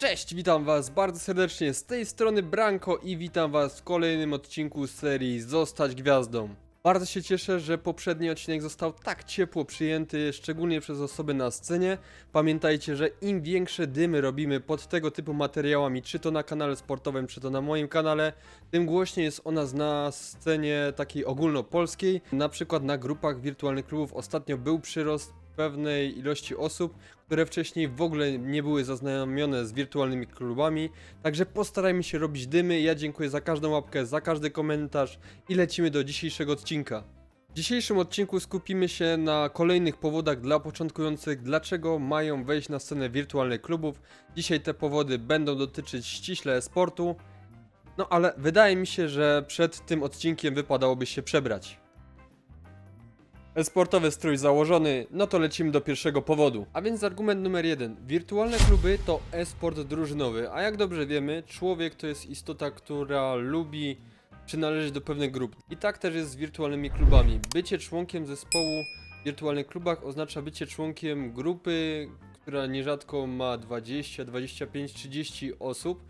Cześć, witam was bardzo serdecznie z tej strony Branko i witam was w kolejnym odcinku serii Zostać Gwiazdą. Bardzo się cieszę, że poprzedni odcinek został tak ciepło przyjęty, szczególnie przez osoby na scenie. Pamiętajcie, że im większe dymy robimy pod tego typu materiałami, czy to na kanale sportowym, czy to na moim kanale, tym głośniej jest o nas na scenie takiej ogólnopolskiej. Na przykład na grupach wirtualnych klubów ostatnio był przyrost pewnej ilości osób, które wcześniej w ogóle nie były zaznajomione z wirtualnymi klubami. Także postarajmy się robić dymy. Ja dziękuję za każdą łapkę, za każdy komentarz i lecimy do dzisiejszego odcinka. W dzisiejszym odcinku skupimy się na kolejnych powodach dla początkujących, dlaczego mają wejść na scenę wirtualnych klubów. Dzisiaj te powody będą dotyczyć ściśle sportu. No ale wydaje mi się, że przed tym odcinkiem wypadałoby się przebrać. Sportowy strój założony, no to lecimy do pierwszego powodu. A więc argument numer jeden. Wirtualne kluby to e-sport drużynowy, a jak dobrze wiemy, człowiek to jest istota, która lubi przynależeć do pewnych grup. I tak też jest z wirtualnymi klubami. Bycie członkiem zespołu w wirtualnych klubach oznacza bycie członkiem grupy, która nierzadko ma 20, 25, 30 osób.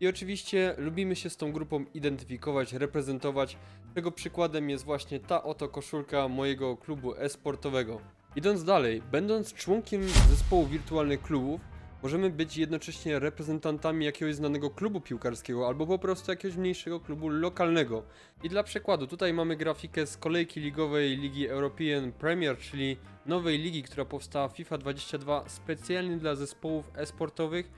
I oczywiście lubimy się z tą grupą identyfikować, reprezentować. Tego przykładem jest właśnie ta oto koszulka mojego klubu e-sportowego. Idąc dalej, będąc członkiem zespołu wirtualnych klubów, możemy być jednocześnie reprezentantami jakiegoś znanego klubu piłkarskiego albo po prostu jakiegoś mniejszego klubu lokalnego. I dla przykładu, tutaj mamy grafikę z kolejki ligowej Ligi European Premier, czyli nowej ligi, która powstała FIFA 22 specjalnie dla zespołów e-sportowych,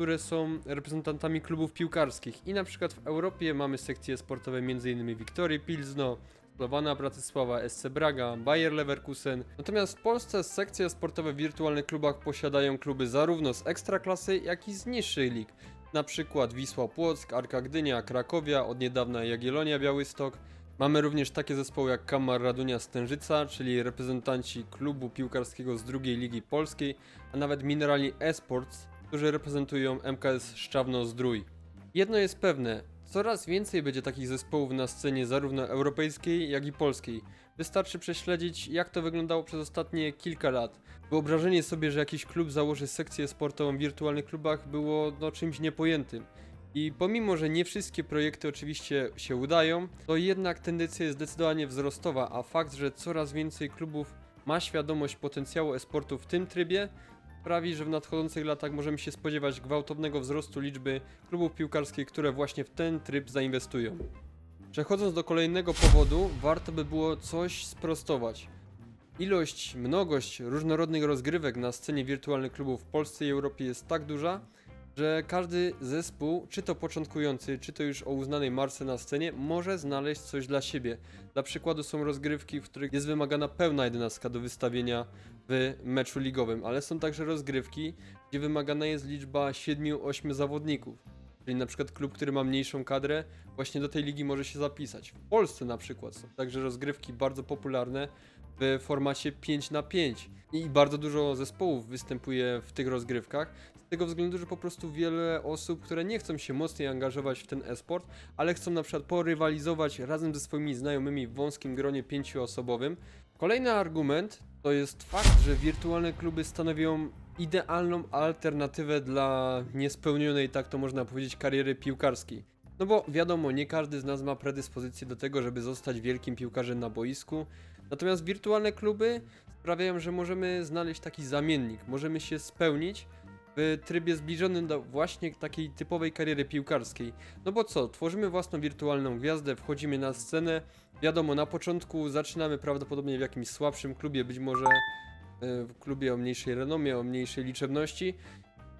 które są reprezentantami klubów piłkarskich. I na przykład w Europie mamy sekcje sportowe m.in. Wiktorii Pilzno, Slowana Bratysława, SC Braga, Bayer Leverkusen. Natomiast w Polsce sekcje sportowe w wirtualnych klubach posiadają kluby zarówno z ekstraklasy, jak i z niższych lig. Na przykład Wisła Płock, Arka Gdynia, Krakowia, od niedawna Jagiellonia Białystok. Mamy również takie zespoły jak Kamar Radunia Stężyca, czyli reprezentanci klubu piłkarskiego z drugiej ligi polskiej, a nawet Mineralni Esports, którzy reprezentują MKS Szczawno-Zdrój. Jedno jest pewne, coraz więcej będzie takich zespołów na scenie zarówno europejskiej, jak i polskiej. Wystarczy prześledzić, jak to wyglądało przez ostatnie kilka lat. Wyobrażenie sobie, że jakiś klub założy sekcję sportową w wirtualnych klubach było no, czymś niepojętym. I pomimo, że nie wszystkie projekty oczywiście się udają, to jednak tendencja jest zdecydowanie wzrostowa, a fakt, że coraz więcej klubów ma świadomość potencjału e-sportu w tym trybie, sprawi, że w nadchodzących latach możemy się spodziewać gwałtownego wzrostu liczby klubów piłkarskich, które właśnie w ten tryb zainwestują. Przechodząc do kolejnego powodu, warto by było coś sprostować. Ilość, mnogość różnorodnych rozgrywek na scenie wirtualnych klubów w Polsce i Europie jest tak duża, że każdy zespół, czy to początkujący, czy to już o uznanej marce na scenie, może znaleźć coś dla siebie. Dla przykładu są rozgrywki, w których jest wymagana pełna jedenastka do wystawienia w meczu ligowym, ale są także rozgrywki, gdzie wymagana jest liczba 7-8 zawodników. Czyli na przykład klub, który ma mniejszą kadrę, właśnie do tej ligi może się zapisać. W Polsce na przykład są także rozgrywki bardzo popularne w formacie 5 na 5 i bardzo dużo zespołów występuje w tych rozgrywkach. Tego względu, że po prostu wiele osób, które nie chcą się mocniej angażować w ten e-sport, ale chcą na przykład porywalizować razem ze swoimi znajomymi w wąskim gronie pięcioosobowym. Kolejny argument to jest fakt, że wirtualne kluby stanowią idealną alternatywę dla niespełnionej, tak to można powiedzieć, kariery piłkarskiej. No bo wiadomo, nie każdy z nas ma predyspozycję do tego, żeby zostać wielkim piłkarzem na boisku. Natomiast wirtualne kluby sprawiają, że możemy znaleźć taki zamiennik, możemy się spełnić w trybie zbliżonym do właśnie takiej typowej kariery piłkarskiej. No bo co, tworzymy własną wirtualną gwiazdę, wchodzimy na scenę. Wiadomo, na początku zaczynamy prawdopodobnie w jakimś słabszym klubie, być może e, w klubie o mniejszej renomie, o mniejszej liczebności.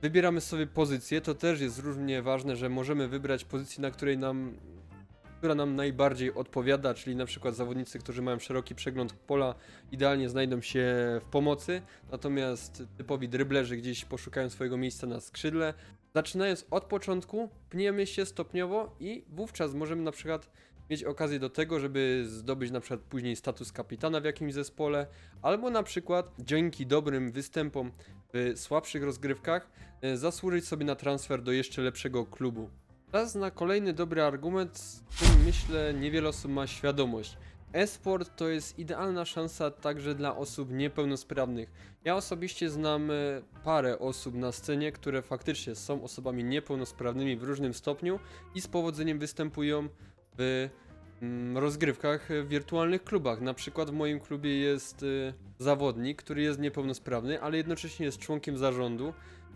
Wybieramy sobie pozycję, to też jest równie ważne, że możemy wybrać pozycję, na której nam która nam najbardziej odpowiada, czyli na przykład zawodnicy, którzy mają szeroki przegląd pola, idealnie znajdą się w pomocy, natomiast typowi dryblerzy gdzieś poszukają swojego miejsca na skrzydle. Zaczynając od początku, pniemy się stopniowo i wówczas możemy na przykład mieć okazję do tego, żeby zdobyć na przykład później status kapitana w jakimś zespole, albo na przykład dzięki dobrym występom w słabszych rozgrywkach e, zasłużyć sobie na transfer do jeszcze lepszego klubu. Teraz na kolejny dobry argument, z którym myślę niewiele osób ma świadomość. E-sport to jest idealna szansa także dla osób niepełnosprawnych. Ja osobiście znam e, parę osób na scenie, które faktycznie są osobami niepełnosprawnymi w różnym stopniu i z powodzeniem występują w mm, rozgrywkach w wirtualnych klubach. Na przykład w moim klubie jest y, zawodnik, który jest niepełnosprawny, ale jednocześnie jest członkiem zarządu.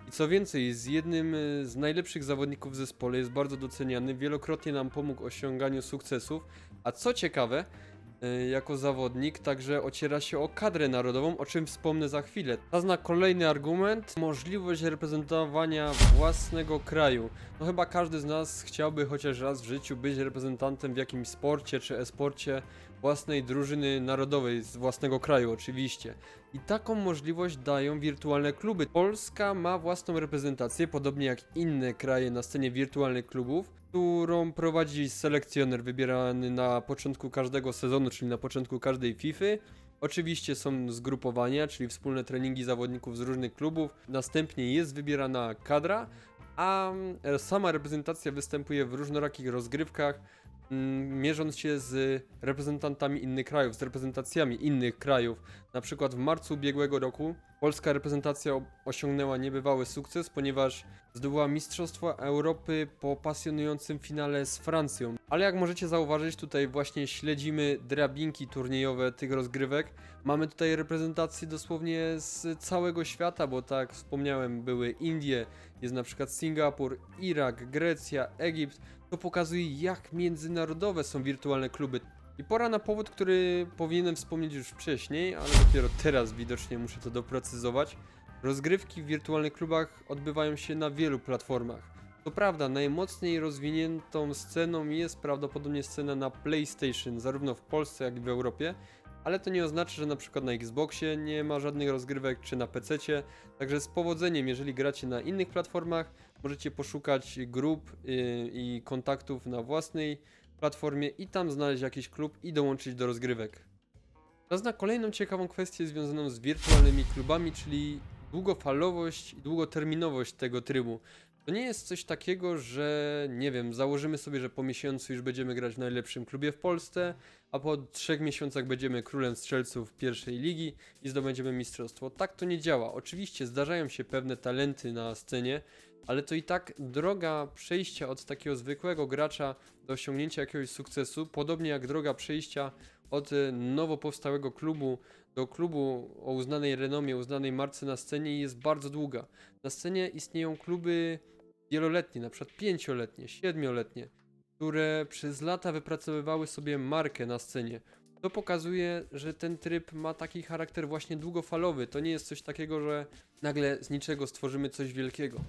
I co więcej, jest jednym y, z najlepszych zawodników w zespole, jest bardzo doceniany, wielokrotnie nam pomógł osiąganiu sukcesów. A co ciekawe, y, jako zawodnik także ociera się o kadrę narodową, o czym wspomnę za chwilę. To zna kolejny argument, możliwość reprezentowania własnego kraju. No chyba każdy z nas chciałby chociaż raz w życiu być reprezentantem w jakimś sporcie czy e-sporcie własnej drużyny narodowej z własnego kraju oczywiście. I taką możliwość dają wirtualne kluby. Polska ma własną reprezentację, podobnie jak inne kraje na scenie wirtualnych klubów, którą prowadzi selekcjoner wybierany na początku każdego sezonu, czyli na początku każdej FIFA. Oczywiście są zgrupowania, czyli wspólne treningi zawodników z różnych klubów. Następnie jest wybierana kadra, a mm, sama reprezentacja występuje w różnorakich rozgrywkach, mierząc się z reprezentantami innych krajów, z reprezentacjami innych krajów. Na przykład w marcu ubiegłego roku polska reprezentacja osiągnęła niebywały sukces, ponieważ zdobyła Mistrzostwo Europy po pasjonującym finale z Francją. Ale jak możecie zauważyć, tutaj właśnie śledzimy drabinki turniejowe tych rozgrywek. Mamy tutaj reprezentacje dosłownie z całego świata, bo tak wspomniałem, były Indie, jest na przykład Singapur, Irak, Grecja, Egipt. To pokazuje, jak międzynarodowe są wirtualne kluby. I pora na powód, który powinienem wspomnieć już wcześniej, ale dopiero teraz widocznie muszę to doprecyzować. Rozgrywki w wirtualnych klubach odbywają się na wielu platformach. To prawda, najmocniej rozwiniętą sceną jest prawdopodobnie scena na PlayStation, zarówno w Polsce, jak i w Europie, ale to nie oznacza, że na przykład na Xboxie nie ma żadnych rozgrywek, czy na PC. Także z powodzeniem, jeżeli gracie na innych platformach, możecie poszukać grup yy, i kontaktów na własnej platformie i tam znaleźć jakiś klub i dołączyć do rozgrywek. Czas na kolejną ciekawą kwestię związaną z wirtualnymi klubami, czyli długofalowość i długoterminowość tego trybu. To nie jest coś takiego, że nie wiem, założymy sobie, że po miesiącu już będziemy grać w najlepszym klubie w Polsce, a po trzech miesiącach będziemy królem strzelców pierwszej ligi i zdobędziemy mistrzostwo. Tak to nie działa. Oczywiście zdarzają się pewne talenty na scenie, ale to i tak droga przejścia od takiego zwykłego gracza do osiągnięcia jakiegoś sukcesu, podobnie jak droga przejścia od e, nowo powstałego klubu do klubu o uznanej renomie, uznanej marce na scenie jest bardzo długa. Na scenie istnieją kluby wieloletnie, na przykład pięcioletnie, siedmioletnie, które przez lata wypracowywały sobie markę na scenie. To pokazuje, że ten tryb ma taki charakter właśnie długofalowy. To nie jest coś takiego, że nagle z niczego stworzymy coś wielkiego.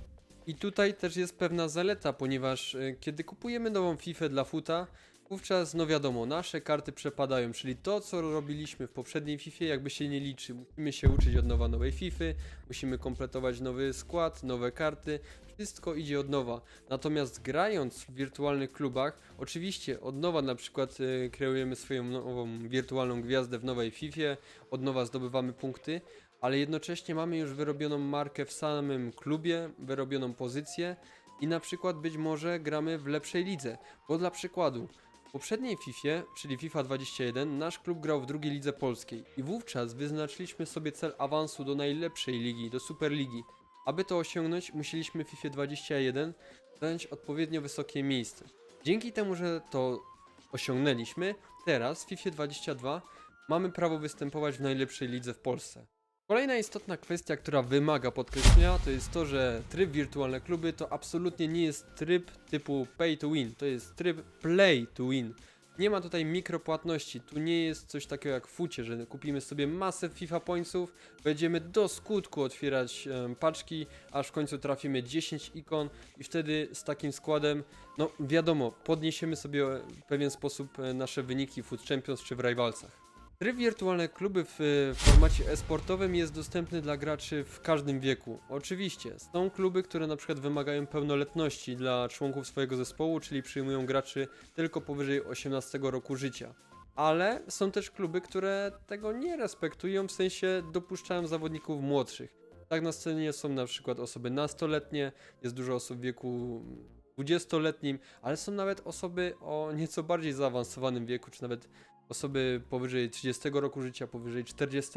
I tutaj też jest pewna zaleta, ponieważ y, kiedy kupujemy nową FIFA dla futa, wówczas no wiadomo, nasze karty przepadają, czyli to co robiliśmy w poprzedniej FIFA jakby się nie liczy. Musimy się uczyć od nowa nowej FIFA, musimy kompletować nowy skład, nowe karty, wszystko idzie od nowa. Natomiast grając w wirtualnych klubach, oczywiście od nowa na przykład y, kreujemy swoją nową wirtualną gwiazdę w nowej FIFA, od nowa zdobywamy punkty, ale jednocześnie mamy już wyrobioną markę w samym klubie, wyrobioną pozycję i na przykład być może gramy w lepszej lidze. Bo dla przykładu, w poprzedniej FIFA, czyli FIFA 21, nasz klub grał w drugiej lidze polskiej i wówczas wyznaczyliśmy sobie cel awansu do najlepszej ligi, do Superligi. Aby to osiągnąć, musieliśmy w FIFA 21 zająć odpowiednio wysokie miejsce. Dzięki temu, że to osiągnęliśmy, teraz w FIFA 22 mamy prawo występować w najlepszej lidze w Polsce. Kolejna istotna kwestia, która wymaga podkreślenia, to jest to, że tryb wirtualne kluby to absolutnie nie jest tryb typu pay to win, to jest tryb play to win. Nie ma tutaj mikropłatności, tu nie jest coś takiego jak fucie, że kupimy sobie masę FIFA pointsów, będziemy do skutku otwierać em, paczki, aż w końcu trafimy 10 ikon i wtedy z takim składem, no wiadomo, podniesiemy sobie w pewien sposób e, nasze wyniki w Food Champions czy w Rivalsach. Tryb wirtualne kluby w e, formacie e-sportowym jest dostępny dla graczy w każdym wieku. Oczywiście, są kluby, które na przykład wymagają pełnoletności dla członków swojego zespołu, czyli przyjmują graczy tylko powyżej 18 roku życia. Ale są też kluby, które tego nie respektują, w sensie dopuszczają zawodników młodszych. Tak na scenie są na przykład osoby nastoletnie, jest dużo osób w wieku 20-letnim, ale są nawet osoby o nieco bardziej zaawansowanym wieku, czy nawet osoby powyżej 30 roku życia, powyżej 40,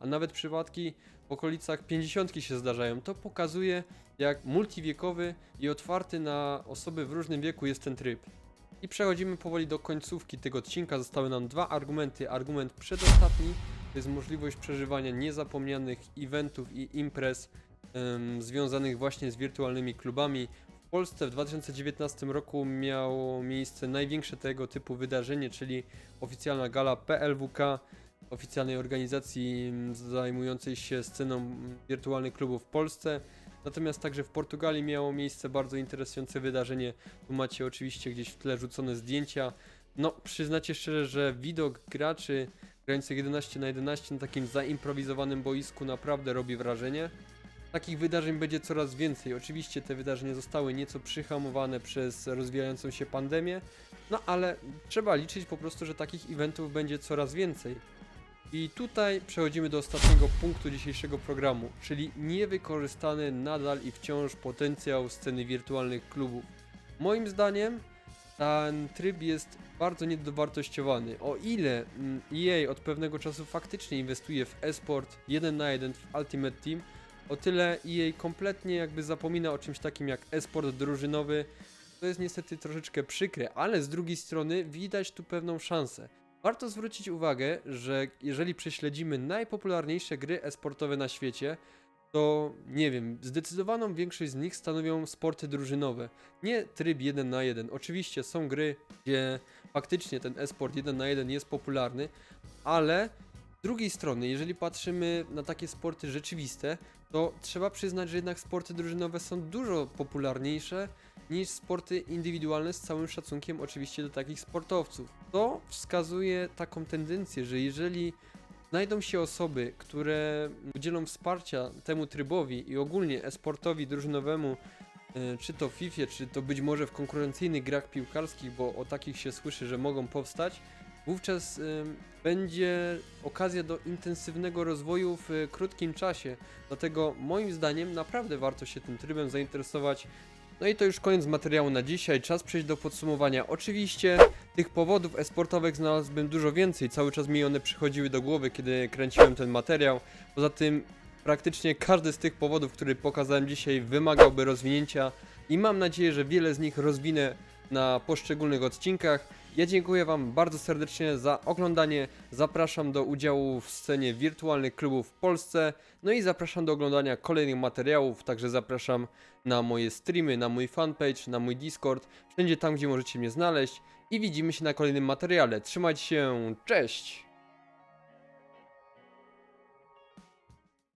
a nawet przypadki w okolicach 50 się zdarzają. To pokazuje, jak multiwiekowy i otwarty na osoby w różnym wieku jest ten tryb. I przechodzimy powoli do końcówki tego odcinka. Zostały nam dwa argumenty. Argument przedostatni to jest możliwość przeżywania niezapomnianych eventów i imprez związanych właśnie z wirtualnymi klubami. Polsce w 2019 roku miało miejsce największe tego typu wydarzenie, czyli oficjalna gala PLWK, oficjalnej organizacji mm, zajmującej się sceną wirtualnych klubów w Polsce. Natomiast także w Portugalii miało miejsce bardzo interesujące wydarzenie. Tu macie oczywiście gdzieś w tle rzucone zdjęcia. No, przyznacie szczerze, że widok graczy grających 11 na 11 na takim zaimprowizowanym boisku naprawdę robi wrażenie. Takich wydarzeń będzie coraz więcej. Oczywiście te wydarzenia zostały nieco przyhamowane przez rozwijającą się pandemię, no ale trzeba liczyć po prostu, że takich eventów będzie coraz więcej. I tutaj przechodzimy do ostatniego punktu dzisiejszego programu, czyli niewykorzystany nadal i wciąż potencjał sceny wirtualnych klubów. Moim zdaniem ten tryb jest bardzo niedowartościowany. O ile mm, EA od pewnego czasu faktycznie inwestuje w e-sport 1 na 1 w Ultimate Team, o tyle EA kompletnie jakby zapomina o czymś takim jak e-sport drużynowy. To jest niestety troszeczkę przykre, ale z drugiej strony widać tu pewną szansę. Warto zwrócić uwagę, że jeżeli prześledzimy najpopularniejsze gry e-sportowe na świecie, to nie wiem, zdecydowaną większość z nich stanowią sporty drużynowe. Nie tryb 1 na 1. Oczywiście są gry, gdzie faktycznie ten e-sport 1 na 1 jest popularny, ale z drugiej strony, jeżeli patrzymy na takie sporty rzeczywiste, to trzeba przyznać, że jednak sporty drużynowe są dużo popularniejsze niż sporty indywidualne z całym szacunkiem oczywiście do takich sportowców. To wskazuje taką tendencję, że jeżeli znajdą się osoby, które udzielą wsparcia temu trybowi i ogólnie e-sportowi drużynowemu, e, czy to w FIFA, czy to być może w konkurencyjnych grach piłkarskich, bo o takich się słyszy, że mogą powstać, wówczas em, będzie okazja do intensywnego rozwoju w krótkim czasie. Dlatego moim zdaniem naprawdę warto się tym trybem zainteresować. No i to już koniec materiału na dzisiaj, czas przejść do podsumowania. Oczywiście tych powodów esportowych znalazłbym dużo więcej, cały czas mi one przychodziły do głowy, kiedy kręciłem ten materiał. Poza tym praktycznie każdy z tych powodów, który pokazałem dzisiaj wymagałby rozwinięcia i mam nadzieję, że wiele z nich rozwinę na poszczególnych odcinkach. Ja dziękuję Wam bardzo serdecznie za oglądanie. Zapraszam do udziału w scenie wirtualnych klubów w Polsce. No i zapraszam do oglądania kolejnych materiałów. Także zapraszam na moje streamy, na mój fanpage, na mój Discord. Wszędzie tam, gdzie możecie mnie znaleźć. I widzimy się na kolejnym materiale. Trzymajcie się, cześć!